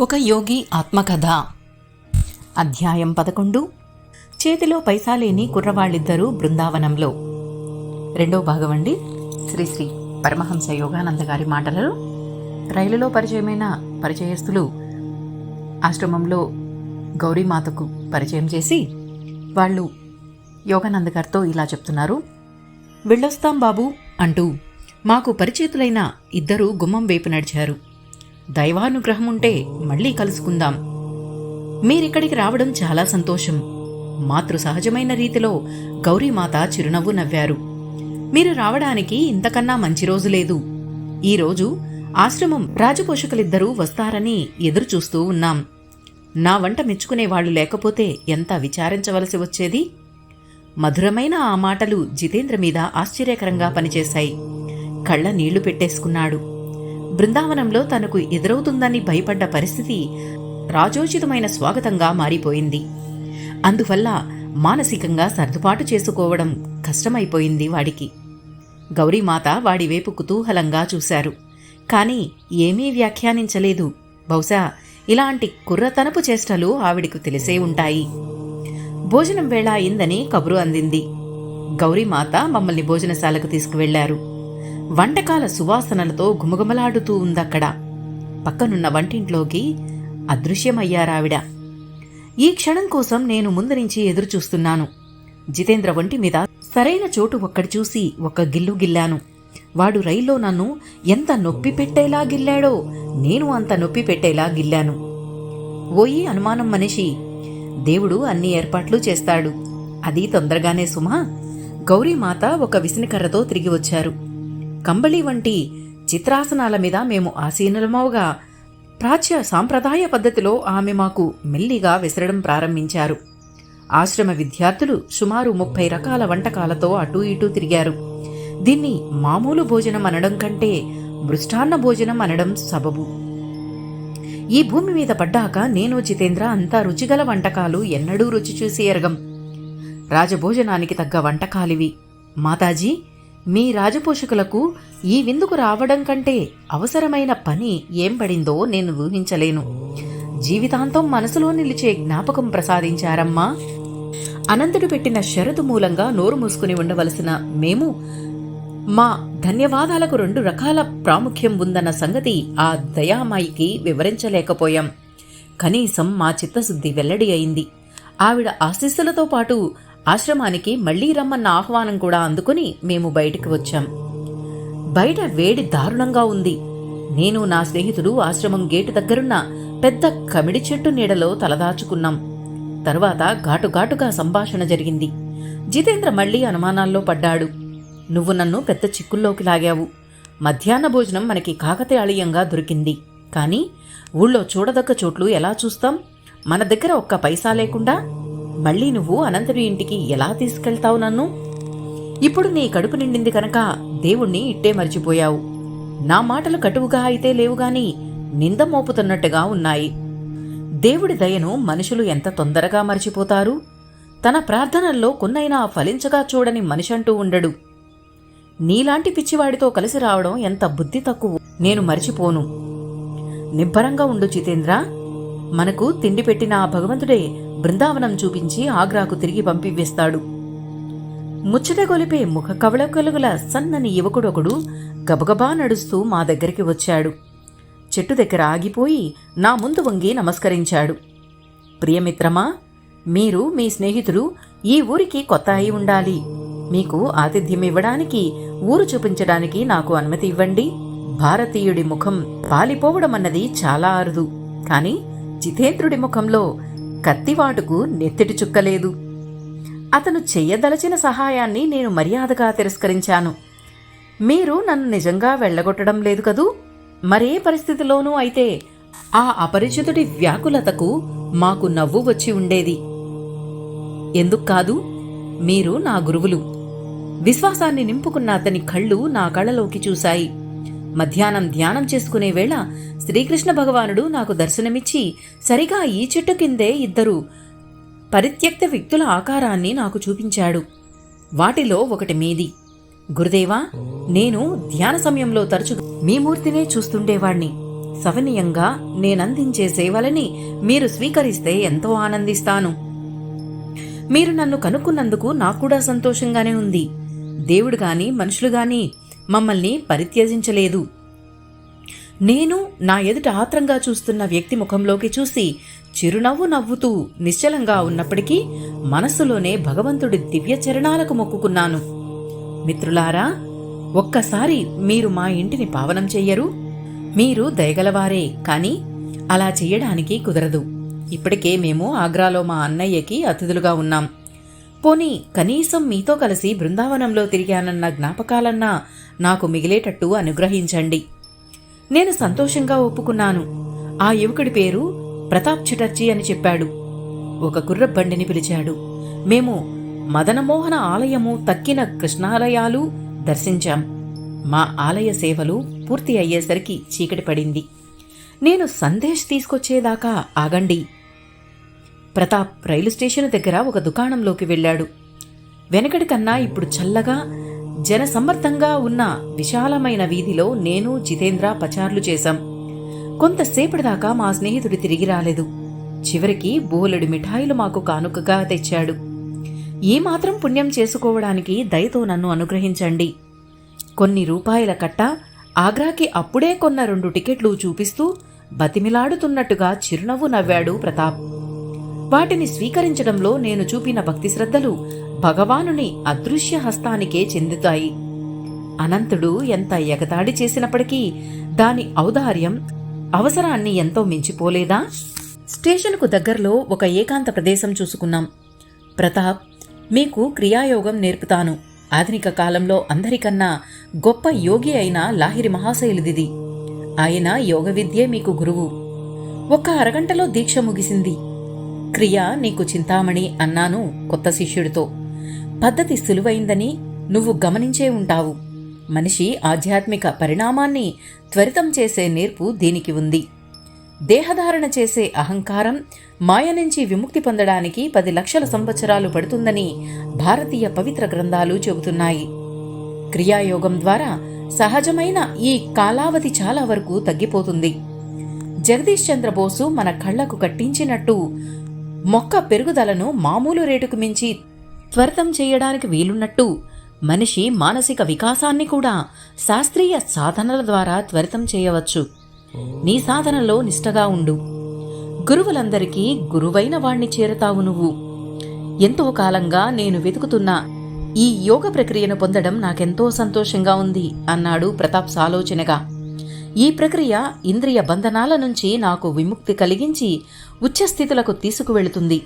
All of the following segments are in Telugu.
ఒక యోగి ఆత్మకథ. అధ్యాయం పదకొండు. చేతిలో పైసా లేని కుర్రవాళ్ళిద్దరూ బృందావనంలో. రెండో భాగం అండి. శ్రీ శ్రీ పరమహంస యోగానంద గారి మాటలలో రైలులో పరిచయమైన పరిచయస్తులు ఆశ్రమంలో గౌరీమాతకు పరిచయం చేసి వాళ్ళు యోగానంద గారితో ఇలా చెప్తున్నారు. వెళ్ళొస్తాం బాబు అంటూ మాకు పరిచితులైన ఇద్దరు గుమ్మం వైపు నడిచారు. దైవానుగ్రహం ఉంటే మళ్ళీ కలుసుకుందాం. మీరిక్కడికి రావడం చాలా సంతోషం. మాతృ సహజమైన రీతిలో గౌరీమాత చిరునవ్వు నవ్వారు. మీరు రావడానికి ఇంతకన్నా మంచి రోజు లేదు. ఈరోజు ఆశ్రమం రాజపోషకులిద్దరూ వస్తారని ఎదురుచూస్తూ ఉన్నాం. నా వంట మెచ్చుకునేవాళ్ళు లేకపోతే ఎంత విచారించవలసి వచ్చేది? మధురమైన ఆ మాటలు జితేంద్ర మీద ఆశ్చర్యకరంగా పనిచేశాయి. కళ్ళ నీళ్ళు పెట్టేసుకున్నాడు. బృందావనంలో తనకు ఎదురవుతుందని భయపడ్డ పరిస్థితి రాజోచితమైన స్వాగతంగా మారిపోయింది. అందువల్ల మానసికంగా సర్దుబాటు చేసుకోవడం కష్టమైపోయింది వాడికి. గౌరీమాత వాడివైపు కుతూహలంగా చూశారు. కాని ఏమీ వ్యాఖ్యానించలేదు. బహుశా ఇలాంటి కుర్రతనపు చేష్టలు ఆవిడకు తెలిసే ఉంటాయి. భోజనం వేళ అయిందని కబురు అందింది. గౌరీమాత మమ్మల్ని భోజనశాలకు తీసుకువెళ్ళారు. వంటకాల సువాసనలతో గుమగుమలాడుతూ ఉందక్కడ. పక్కనున్న వంటింట్లోకి అదృశ్యమయ్యారావిడ. ఈ క్షణం కోసం నేను ముందు నుంచి ఎదురుచూస్తున్నాను. జితేంద్ర వంటి మీద సరైన చోటు ఒక్కడి చూసి ఒక గిల్లు గిల్లాను. వాడు రైల్లో నన్ను ఎంత నొప్పి పెట్టేలా గిల్లాడో నేను అంత నొప్పి పెట్టేలా గిల్లాను. ఓయి అనుమానం మనిషి. దేవుడు అన్ని ఏర్పాట్లు చేస్తాడు. అది తొందరగానే సుమా. గౌరీమాత ఒక విసినకర్రతో తిరిగి వచ్చారు. కంబళి వంటి చిత్రాసనాల మీద మేము ఆసీనులమవుగా. ప్రాచ్య సాంప్రదాయ పద్ధతిలో ఆమె మాకు మెల్లిగా విసరడం ప్రారంభించారు. ఆశ్రమ విద్యార్థులు సుమారు ముప్పై రకాల వంటకాలతో అటూ ఇటూ తిరిగారు. దీన్ని మామూలు భోజనం అనడం కంటే మృష్టాన్న భోజనం అనడం సబబు. ఈ భూమి మీద పడ్డాక నేను జితేంద్ర అంతా రుచిగల వంటకాలు ఎన్నడూ రుచి చూసి ఎరగం. రాజభోజనానికి తగ్గ వంటకాలివి. మాతాజీ మీ రాజపోషకులకు ఈ విందుకు రావడం కంటే అవసరమైన పని ఏం పడిందో నేను ఊహించలేను. జీవితాంతం మనసులో నిలిచే జ్ఞాపకం ప్రసాదించారమ్మా. అనంతుడు పెట్టిన షరతు మూలంగా నోరు మూసుకుని ఉండవలసిన మేము మా ధన్యవాదాలకు రెండు రకాల ప్రాముఖ్యం ఉందన్న సంగతి ఆ దయామాయికి వివరించలేకపోయాం. కనీసం మా చిత్తశుద్ధి వెల్లడి అయింది. ఆవిడ ఆశీస్సులతో పాటు ఆశ్రమానికి మళ్ళీ రమ్మన్న ఆహ్వానం కూడా అందుకుని మేము బయటికి వచ్చాం. బయట వేడి దారుణంగా ఉంది. నేను నా స్నేహితుడు ఆశ్రమం గేటు దగ్గరున్న పెద్ద కమిడి చెట్టు నీడలో తలదాచుకున్నాం. తరువాత ఘాటుఘాటుగా సంభాషణ జరిగింది. జితేంద్ర మళ్ళీ అనుమానాల్లో పడ్డాడు. నువ్వు నన్ను పెద్ద చిక్కుల్లోకి లాగావు. మధ్యాహ్న భోజనం మనకి కాకతాళీయంగా దొరికింది. కానీ ఊళ్ళో చూడదగ్గ చోట్లు ఎలా చూస్తాం? మన దగ్గర ఒక్క పైసా లేకుండా మళ్ళీ నువ్వు అనంతుడి ఇంటికి ఎలా తీసుకెళ్తావు నన్ను? ఇప్పుడు నీ కడుపు నిండింది కనుక దేవుణ్ణి ఇట్టే మర్చిపోయావు. నా మాటలు కటువుగా అయితే లేవుగాని నింద మోపుతున్నట్టుగా ఉన్నాయి. దేవుడి దయను మనుషులు ఎంత తొందరగా మర్చిపోతారు? తన ప్రార్థనల్లో కొన్నైనా ఫలించగా చూడని మనిషంటూ ఉండడు. నీలాంటి పిచ్చివాడితో కలిసి రావడం ఎంత బుద్ధి తక్కువ. నేను మర్చిపోను. నిబ్బరంగా ఉండు జితేంద్ర. మనకు తిండి పెట్టిన ఆ భగవంతుడే బృందావనం చూపించి ఆగ్రాకు తిరిగి పంపివేస్తాడు. ముచ్చట గొలిపే ముఖ కవళకలుగుల సన్నని యువకుడొకడు గబగబా నడుస్తూ మా దగ్గరికి వచ్చాడు. చెట్టు దగ్గర ఆగిపోయి నా ముందు వంగి నమస్కరించాడు. ప్రియమిత్రమా మీరు మీ స్నేహితుడు ఈ ఊరికి కొత్త అయి ఉండాలి. మీకు ఆతిథ్యం ఇవ్వడానికి ఊరు చూపించడానికి నాకు అనుమతి ఇవ్వండి. భారతీయుడి ముఖం పాలిపోవడం అన్నది చాలా అరుదు. కాని జితేంద్రుడి ముఖంలో కత్తివాటుకు నెత్తిటి చుక్కలేదు. అతను చెయ్యదలచిన సహాయాన్ని నేను మర్యాదగా తిరస్కరించాను. మీరు నన్ను నిజంగా వెళ్ళగొట్టడం లేదు కదూ? మరే పరిస్థితిలోనూ అయితే ఆ అపరిచితుడి వ్యాకులతకు మాకు నవ్వు వచ్చి ఉండేది. ఎందుకు కాదు? మీరు నా గురువులు. విశ్వాసాన్ని నింపుకున్న అతని కళ్ళు నా కళ్ళలోకి చూశాయి. మధ్యాహ్నం ధ్యానం చేసుకునే వేళ శ్రీకృష్ణ భగవానుడు నాకు దర్శనమిచ్చి సరిగా ఈ చెట్టు కిందే ఇద్దరు పరిత్యక్త వ్యక్తుల ఆకారాన్ని నాకు చూపించాడు. వాటిలో ఒకటి మీది. గురుదేవా నేను ధ్యాన సమయంలో తరచు మీ మూర్తినే చూస్తుండేవాణ్ణి. సవనీయంగా నేనందించే సేవలని మీరు స్వీకరిస్తే ఎంతో ఆనందిస్తాను. మీరు నన్ను కనుక్కున్నందుకు నాకు కూడా సంతోషంగానే ఉంది. దేవుడు గాని మనుషులు గాని మమ్మల్ని పరిత్యజించలేదు. నేను నా ఎదుట ఆత్రంగా చూస్తున్న వ్యక్తి ముఖంలోకి చూసి చిరునవ్వు నవ్వుతూ నిశ్చలంగా ఉన్నప్పటికీ మనస్సులోనే భగవంతుడి దివ్య చరణాలకు మొక్కుకున్నాను. మిత్రులారా ఒక్కసారి మీరు మా ఇంటిని పావనం చెయ్యరు. మీరు దయగలవారే కానీ అలా చేయడానికి కుదరదు. ఇప్పటికే మేము ఆగ్రాలో మా అన్నయ్యకి అతిథులుగా ఉన్నాం. పోనీ కనీసం మీతో కలిసి బృందావనంలో తిరిగానన్న జ్ఞాపకాలన్నా నాకు మిగిలేటట్టు అనుగ్రహించండి. నేను సంతోషంగా ఒప్పుకున్నాను. ఆ యువకుడి పేరు ప్రతాప్ చటర్జీ అని చెప్పాడు. ఒక కుర్రబండిని పిలిచాడు. మేము మదనమోహన ఆలయము తక్కిన కృష్ణాలయాలు దర్శించాం. మా ఆలయ సేవలు పూర్తి అయ్యేసరికి చీకటి పడింది. నేను సందేశ్ తీసుకొచ్చేదాకా ఆగండి. ప్రతాప్ రైలు స్టేషన్ దగ్గర ఒక దుకాణంలోకి వెళ్ళాడు. వెనకటి కన్నా ఇప్పుడు చల్లగా జనసమ్మర్దంగా ఉన్న విశాలమైన వీధిలో నేను జితేంద్ర పచార్లు చేశాం. కొంతసేపటిదాకా మా స్నేహితుడు తిరిగి రాలేదు. చివరికి బోలెడు మిఠాయిలు మాకు కానుకగా తెచ్చాడు. ఏమాత్రం పుణ్యం చేసుకోవడానికి దయతో నన్ను అనుగ్రహించండి. కొన్ని రూపాయల కట్ట ఆగ్రాకి అప్పుడే కొన్న రెండు టికెట్లు చూపిస్తూ బతిమిలాడుతున్నట్టుగా చిరునవ్వు నవ్వాడు ప్రతాప్. వాటిని స్వీకరించడంలో నేను చూపిన భక్తి శ్రద్ధలు భగవానుని అదృశ్య హస్తానికే చెందుతాయి. అనంతుడు ఎంత ఎగతాడి చేసినప్పటికీ దాని ఔదార్యం అవసరాన్ని ఎంతో మించిపోలేదా? స్టేషన్కు దగ్గరలో ఒక ఏకాంత ప్రదేశం చూసుకున్నాం. ప్రతాప్ మీకు క్రియాయోగం నేర్పుతాను. ఆధునిక కాలంలో అందరికన్నా గొప్ప యోగి అయిన లాహిరి మహాశైలుదిది ఆయన యోగ విద్యే మీకు గురువు. ఒక్క అరగంటలో దీక్ష ముగిసింది. క్రియ నీకు చింతామణి అన్నాను కొత్త శిష్యుడితో. పద్ధతి సులువైందని నువ్వు గమనించే ఉంటావు. మనిషి ఆధ్యాత్మిక పరిణామాన్ని త్వరితం చేసే నేర్పు దీనికి ఉంది. దేహధారణ చేసే అహంకారం మాయ నుంచి విముక్తి పొందడానికి పది లక్షల సంవత్సరాలు పడుతుందని భారతీయ పవిత్ర గ్రంథాలు చెబుతున్నాయి. క్రియాయోగం ద్వారా సహజమైన ఈ కాలావధి చాలా వరకు తగ్గిపోతుంది. జగదీష్ చంద్రబోసు మన కళ్ళకు కట్టించినట్టు మొక్క పెరుగుదలను మామూలు రేటుకు మించి త్వరితం చేయడానికి వీలున్నట్టు మనిషి మానసిక వికాసాన్ని కూడా శాస్త్రీయ సాధనల ద్వారా త్వరితం చేయవచ్చు. నీ సాధనలో నిష్టగా ఉండు. గురువులందరికీ గురువైన వాణ్ణి చేరతావు నువ్వు. ఎంతో కాలంగా నేను వెతుకుతున్న ఈ యోగ ప్రక్రియను పొందడం నాకెంతో సంతోషంగా ఉంది అన్నాడు ప్రతాప్ సాలోచనగా. ఈ ప్రక్రియ ఇంద్రియ బంధనాల నుంచి నాకు విముక్తి కలిగించి ఉచ్చస్థితులకు తీసుకువెళుతుంది.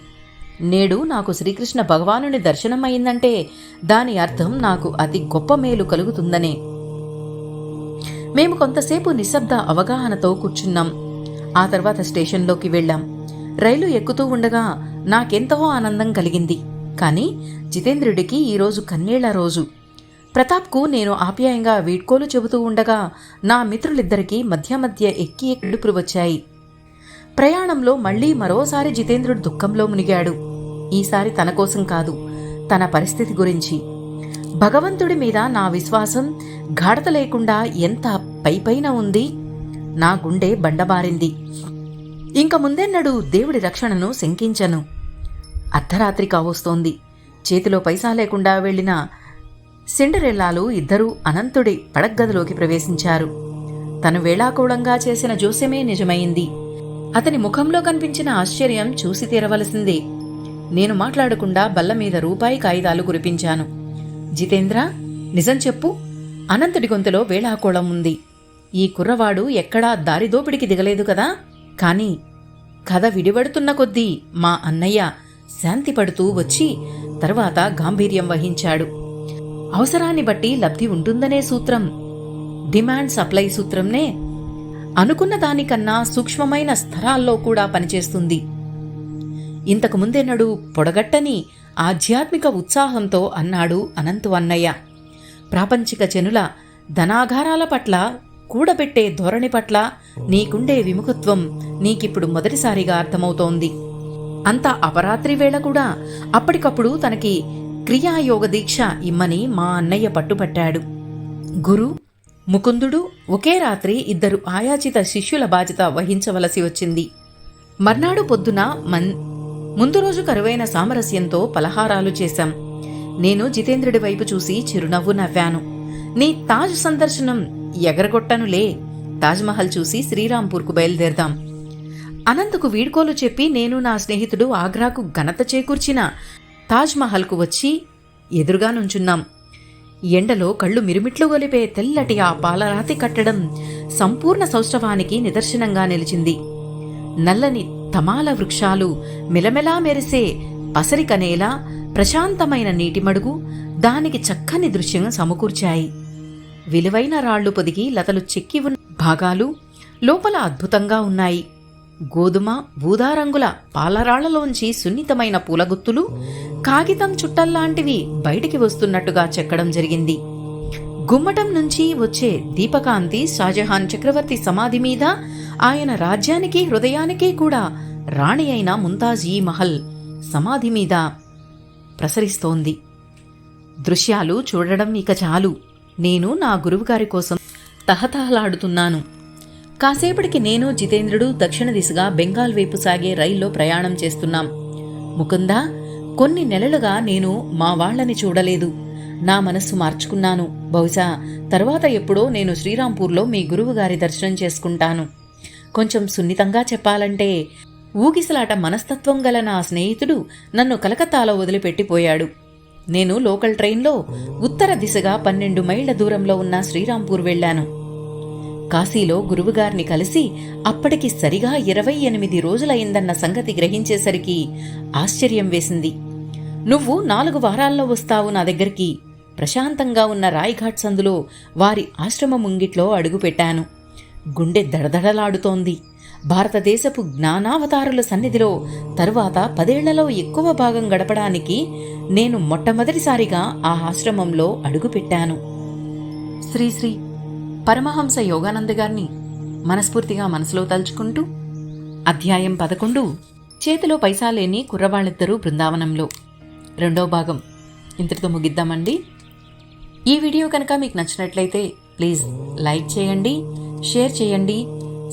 నేడు నాకు శ్రీకృష్ణ భగవానుని దర్శనం దాని అర్థం నాకు అతి గొప్ప మేలు కలుగుతుందనే. మేము కొంతసేపు నిశ్శబ్ద అవగాహనతో కూర్చున్నాం. ఆ తర్వాత స్టేషన్లోకి వెళ్ళాం. రైలు ఎక్కుతూ ఉండగా నాకెంతో ఆనందం కలిగింది. కానీ జితేంద్రుడికి ఈరోజు కన్నీళ్ళ రోజు. ప్రతాప్కు నేను ఆప్యాయంగా వీడ్కోలు చెబుతూ ఉండగా నా మిత్రులిద్దరికీ మధ్య మధ్య ఎక్కి ఎడుపులు వచ్చాయి. ప్రయాణంలో మళ్ళీ మరోసారి జితేంద్రుడు దుఃఖంలో మునిగాడు. ఈసారి తన కోసం కాదు తన పరిస్థితి గురించి. భగవంతుడి మీద నా విశ్వాసం గాఢత లేకుండా ఎంత పైపైన ఉంది? నా గుండె బండబారింది. ఇంక ముందెన్నడు దేవుడి రక్షణను శంకించను. అర్ధరాత్రి కావస్తోంది. చేతిలో పైసా లేకుండా వెళ్ళిన సిండరెల్లాలు ఇద్దరూ అనంతుడి పడగ్గదిలోకి ప్రవేశించారు. తను వేళాకూలంగా చేసిన జోస్యమే నిజమైంది. అతని ముఖంలో కనిపించిన ఆశ్చర్యం చూసి తీరవలసిందే. నేను మాట్లాడకుండా బల్ల మీద రూపాయి కాగితాలు కురిపించాను. జితేంద్ర నిజం చెప్పు. అనంతుడి గొంతులో వేళాకోళం ఉంది. ఈ కుర్రవాడు ఎక్కడా దారిదోపిడికి దిగలేదు కదా? కాని కథ విడివడుతున్న కొద్దీ మా అన్నయ్య శాంతిపడుతూ వచ్చి తర్వాత గాంభీర్యం వహించాడు. అవసరాన్ని బట్టి లబ్ధి ఉంటుందనే సూత్రం. డిమాండ్ సప్లై సూత్రంనే అనుకున్న దానికన్నా సూక్ష్మమైన స్థరాల్లో కూడా పనిచేస్తుంది. ఇంతకు ముందెన్నడూ పొడగట్టని ఆధ్యాత్మిక ఉత్సాహంతో అన్నాడు అనంతు అన్నయ్య. ప్రాపంచిక జనుల ధనాగారాల పట్ల కూడబెట్టే ధోరణి పట్ల నీకుండే విముఖత్వం నీకిప్పుడు మొదటిసారిగా అర్థమవుతోంది. అంత అపరాత్రి వేళ కూడా అప్పటికప్పుడు తనకి క్రియాయోగ దీక్ష ఇమ్మని మా అన్నయ్య పట్టుబట్టాడు. గురు ముకుందుడు ఒకే రాత్రి ఇద్దరు ఆయాచిత శిష్యుల బాధ్యత వహించవలసి వచ్చింది. మర్నాడు పొద్దున మన్ ముందు రోజు కరువైన సామరస్యంతో పలహారాలు చేశాం. నేను జితేంద్రుడి వైపు చూసి చిరునవ్వు నవ్వాను. నీ తాజ్ సందర్శనం ఎగరగొట్టనులే. తాజ్మహల్ చూసి శ్రీరాంపూర్కు బయలుదేరదాం. అనంతకు వీడ్కోలు చెప్పి నేను నా స్నేహితుడు ఆగ్రాకు ఘనత చేకూర్చిన తాజ్మహల్కు వచ్చి ఎదురుగా నుంచున్నాం. ఎండలో కళ్ళు మిరుమిట్లు గొలిపే తెల్లటి ఆ పాలరాతి కట్టడం సంపూర్ణ సౌష్ఠవానికి నిదర్శనంగా నిలిచింది. నల్లని తమాల వృక్షాలు మెలమెలా మెరిసే పసరికనేల ప్రశాంతమైన నీటిమడుగు దానికి చక్కని దృశ్యం సమకూర్చాయి. విలువైన రాళ్ళు పొదిగి లతలు చెక్కి ఉన్న భాగాలు లోపల అద్భుతంగా ఉన్నాయి. గోధుమ బూదా రంగుల పాలరాళ్ళలోంచి సున్నితమైన పూలగుత్తులు కాగితం చుట్టల్లాంటివి బయటికి వస్తున్నట్టుగా చెక్కడం జరిగింది. గుమ్మటం నుంచి వచ్చే దీపకాంతి షాజహాన్ చక్రవర్తి సమాధి మీద ఆయన రాజ్యానికి హృదయానికి కూడా రాణి అయిన ముంతాజ్ ఈ మహల్ సమాధి మీద ప్రసరిస్తోంది. దృశ్యాలు చూడడం ఇక చాలు. నేను నా గురువుగారి కోసం తహతహలాడుతున్నాను. కాసేపటికి నేను జితేంద్రుడు దక్షిణ దిశగా బెంగాల్ వైపు సాగే రైల్లో ప్రయాణం చేస్తున్నాం. ముకుందా కొన్ని నెలలుగా నేను మా వాళ్ళని చూడలేదు. నా మనస్సు మార్చుకున్నాను. బహుశా తర్వాత ఎప్పుడో నేను శ్రీరాంపూర్లో మీ గురువుగారి దర్శనం చేసుకుంటాను. కొంచెం సున్నితంగా చెప్పాలంటే ఊగిసలాట మనస్తత్వం గల నా స్నేహితుడు నన్ను కలకత్తాలో వదిలిపెట్టిపోయాడు. నేను లోకల్ ట్రైన్లో ఉత్తర దిశగా పన్నెండు మైళ్ళ దూరంలో ఉన్న శ్రీరాంపూర్ వెళ్ళాను. కాశీలో గురువుగారిని కలిసి అప్పటికి సరిగా ఇరవై ఎనిమిది రోజులైందన్న సంగతి గ్రహించేసరికి ఆశ్చర్యం వేసింది. నువ్వు నాలుగు వారాల్లో వస్తావు నా దగ్గరికి. ప్రశాంతంగా ఉన్న రాయిఘాట్ సందులో వారి ఆశ్రమ ముంగిట్లో అడుగుపెట్టాను. గుండె దడదడలాడుతోంది. భారతదేశపు జ్ఞానావతారుల సన్నిధిలో తరువాత పదేళ్ళలో ఎక్కువ భాగం గడపడానికి నేను మొట్టమొదటిసారిగా ఆ ఆశ్రమంలో అడుగుపెట్టాను. శ్రీశ్రీ పరమహంస యోగానంద గారిని మనస్ఫూర్తిగా మనసులో తలుచుకుంటూ అధ్యాయం పదకొండు చేతిలో పైసా లేని కుర్రవాళ్ళిద్దరూ బృందావనంలో. రెండో భాగం. ఇంతటితో ముగిద్దామండి. ఈ వీడియో కనుక మీకు నచ్చినట్లయితే ప్లీజ్ లైక్ చేయండి షేర్ చేయండి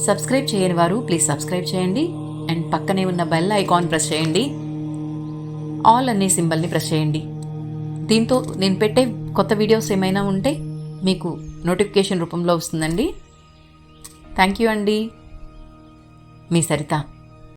సబ్స్క్రైబ్ చేయని వారు ప్లీజ్ సబ్స్క్రైబ్ చేయండి అండ్ పక్కనే ఉన్న బెల్ ఐకాన్ ప్రెస్ చేయండి. ఆల్ అనే సింబల్ని ప్రెస్ చేయండి. దీంతో నేను పెట్టే కొత్త వీడియోస్ ఏమైనా ఉంటే మీకు నోటిఫికేషన్ రూపంలో వస్తుందండి. థ్యాంక్ యూ అండి. మీ సరిత.